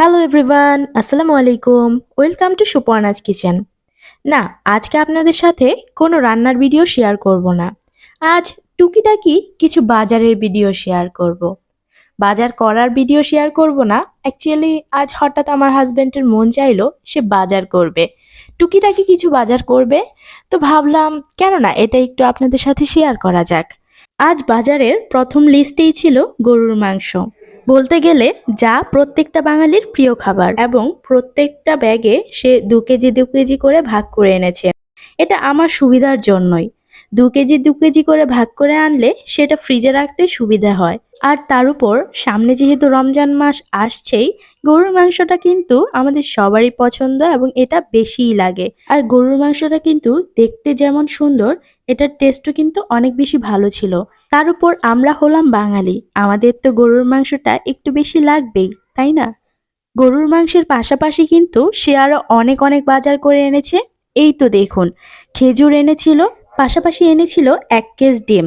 Hello everyone আসসালামু আলাইকুম welcome to সুপর্ণাজ kitchen না, আজকে আপনাদের সাথে কোনো রান্নার ভিডিও শেয়ার করব না। আজ টুকিটাকি কিছু বাজারের ভিডিও শেয়ার করব। বাজার করার ভিডিও শেয়ার করব না। অ্যাকচুয়ালি আজ হঠাৎ আমার হাজব্যান্ডের মন চাইলো সে বাজার করবে। টুকিটাকি কিছু বাজার করবে। তো ভাবলাম কেন না এটা একটু আপনাদের সাথে শেয়ার করা যাক। আজ বাজারের প্রথম লিস্টেই ছিল গরুর মাংস। বলতে গেলে যা প্রত্যেকটা বাঙালির প্রিয় খাবার এবং প্রত্যেকটা ব্যাগে সে দু কেজি দু কেজি করে ভাগ করে এনেছে। এটা আমার সুবিধার জন্যই। দু কেজি দু কেজি করে ভাগ করে আনলে সেটা ফ্রিজে রাখতে সুবিধা হয়। আর তার উপর সামনে যেহেতু রমজান মাস আসছেই, গরুর মাংসটা কিন্তু আমাদের সবারই পছন্দ এবং এটা বেশিই লাগে। আর গরুর মাংসটা কিন্তু দেখতে যেমন সুন্দর, এটার টেস্টও কিন্তু অনেক বেশি ভালো ছিল। তার উপর আমরা হলাম বাঙালি, আমাদের তো গরুর মাংসটা একটু বেশি লাগবেই, তাই না? গরুর মাংসের পাশাপাশি কিন্তু সে আরও অনেক অনেক বাজার করে এনেছে। এই তো দেখুন, খেজুর এনেছিল পাশাপাশি এনেছিল এক কেজ ডিম।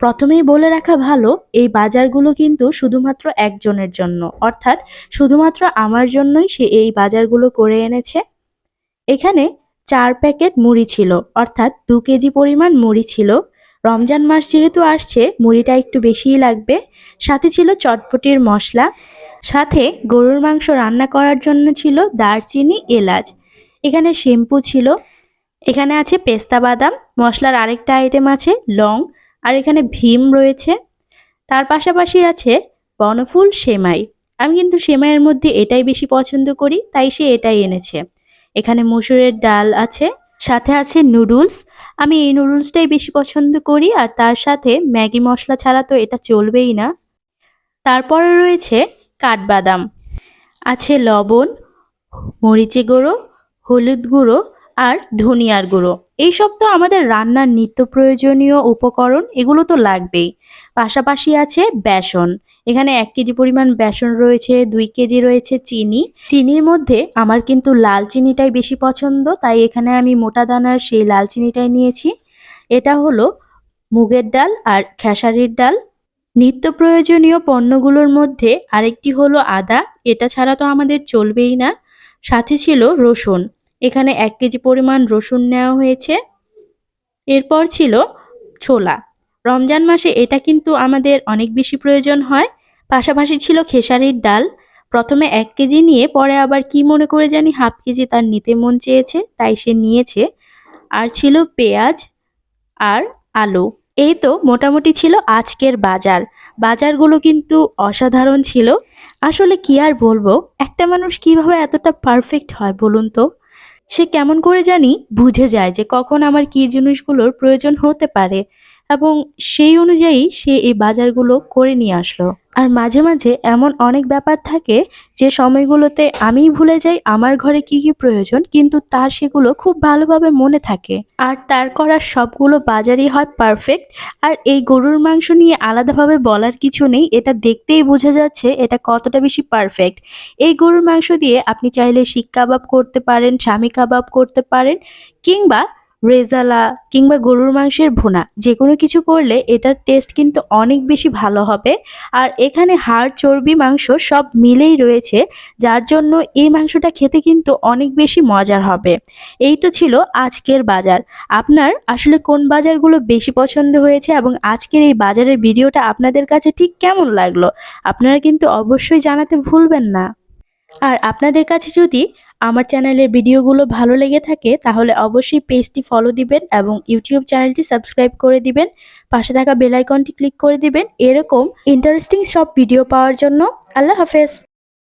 প্রথমেই বলে রাখা ভালো, এই বাজারগুলো কিন্তু শুধুমাত্র একজনের জন্য। অর্থাৎ শুধুমাত্র আমার জন্যই সে এই বাজারগুলো করে এনেছে। এখানে চার প্যাকেট মুড়ি ছিল, অর্থাৎ দু কেজি পরিমাণ মুড়ি ছিল। রমজান মাস যেহেতু আসছে, মুড়িটা একটু বেশিই লাগবে। সাথে ছিল চটপটির মশলা। সাথে গরুর মাংস রান্না করার জন্য ছিল দারচিনি, এলাচ। এখানে শ্যাম্পু ছিল এখানে আছে পেস্তা বাদাম, মশলার আরেকটা আইটেম আছে লং, আর এখানে ভীম রয়েছে। তার পাশাপাশি আছে বনফুল সেমাই। আমি কিন্তু সেমাইয়ের মধ্যে এটাই বেশি পছন্দ করি, তাই সে এটাই এনেছে। এখানে মুসুরের ডাল আছে, সাথে আছে নুডলস। আমি এই নুডলসটাই বেশি পছন্দ করি, আর তার সাথে ম্যাগি মশলা ছাড়া তো এটা চলবেই না। তারপরে রয়েছে কাঠবাদাম। আছে লবণ মরিচে গুঁড়ো, হলুদ গুঁড়ো আর ধনিয়ার গুঁড়ো। এইসব তো আমাদের রান্নার নিত্য প্রয়োজনীয় উপকরণ, এগুলো তো লাগবেই। পাশাপাশি আছে বেসন। এখানে এক কেজি পরিমাণ বেসন রয়েছে, দুই কেজি রয়েছে চিনি। চিনির মধ্যে আমার কিন্তু লাল চিনিটাই বেশি পছন্দ, তাই এখানে আমি মোটা দানার সেই লাল চিনিটাই নিয়েছি। এটা হলো মুগের ডাল আর খেসারির ডাল। নিত্য প্রয়োজনীয় পণ্যগুলোর মধ্যে আরেকটি হলো আদা। এটা ছাড়া তো আমাদের চলবেই না। সাথে ছিল রসুন। এখানে এক কেজি পরিমাণ রসুন নেওয়া হয়েছে। এরপর ছিল ছোলা। রমজান মাসে এটা কিন্তু আমাদের অনেক বেশি প্রয়োজন হয়। পাশাপাশি ছিল খেসারির ডাল। প্রথমে এক কেজি নিয়ে পরে আবার কি মনে করে জানি হাফ কেজি তার নিতে মন চেয়েছে, তাই সে নিয়েছে। আর ছিল পেঁয়াজ আর আলু। এই তো মোটামুটি ছিল আজকের বাজার। বাজারগুলো কিন্তু অসাধারণ ছিল। আসলে কি আর বলব, একটা মানুষ কীভাবে এতটা পারফেক্ট হয় বলুন তো? সে কেমন করে জানি বুঝে যায় যে কখন আমার কি জিনিসগুলোর প্রয়োজন হতে পারে। এবং সেই অনুযায়ী সে এই বাজারগুলো করে নিয়ে আসলো। আর মাঝে মাঝে এমন অনেক ব্যাপার থাকে যে সময়গুলোতে আমিই ভুলে যাই, আমার ঘরে কি কি প্রয়োজন, কিন্তু তার সেগুলো খুব ভালোভাবে মনে থাকে। আর তার করা সবগুলো বাজারই হয় পারফেক্ট আর এই গরুর মাংস নিয়ে আলাদাভাবে বলার কিছু নেই, এটা দেখতেই বোঝা যাচ্ছে এটা কতটা বেশি পারফেক্ট এই গরুর মাংস দিয়ে আপনি চাইলে শিক কাবাব করতে পারেন, স্বামী কাবাব করতে পারেন, কিংবা রেজালা কিংবা গরুর মাংসের ভুনা যে কোনো কিছু করলে এটার টেস্ট কিন্তু অনেক বেশি ভালো হবে। আর এখানে হাড়, চর্বি, মাংস সব মিলেই রয়েছে, যার জন্য এই মাংসটা খেতে কিন্তু অনেক বেশি মজার হবে। এই তো ছিল আজকের বাজার। আপনার আসলে কোন বাজারগুলো বেশি পছন্দ হয়েছে এবং আজকের এই বাজারের ভিডিওটা আপনাদের কাছে ঠিক কেমন লাগল, আপনারা কিন্তু অবশ্যই জানাতে ভুলবেন না। আর আপনাদের কাছে যদি আমার চ্যানেলের ভিডিওগুলো ভালো লেগে থাকে, তাহলে অবশ্যই পেজটি ফলো দিবেন এবং ইউটিউব চ্যানেলটি সাবস্ক্রাইব করে দিবেন। পাশে থাকা বেলাইকনটি ক্লিক করে দিবেন। এরকম ইন্টারেস্টিং সব ভিডিও পাওয়ার জন্য। আল্লাহ হাফেজ।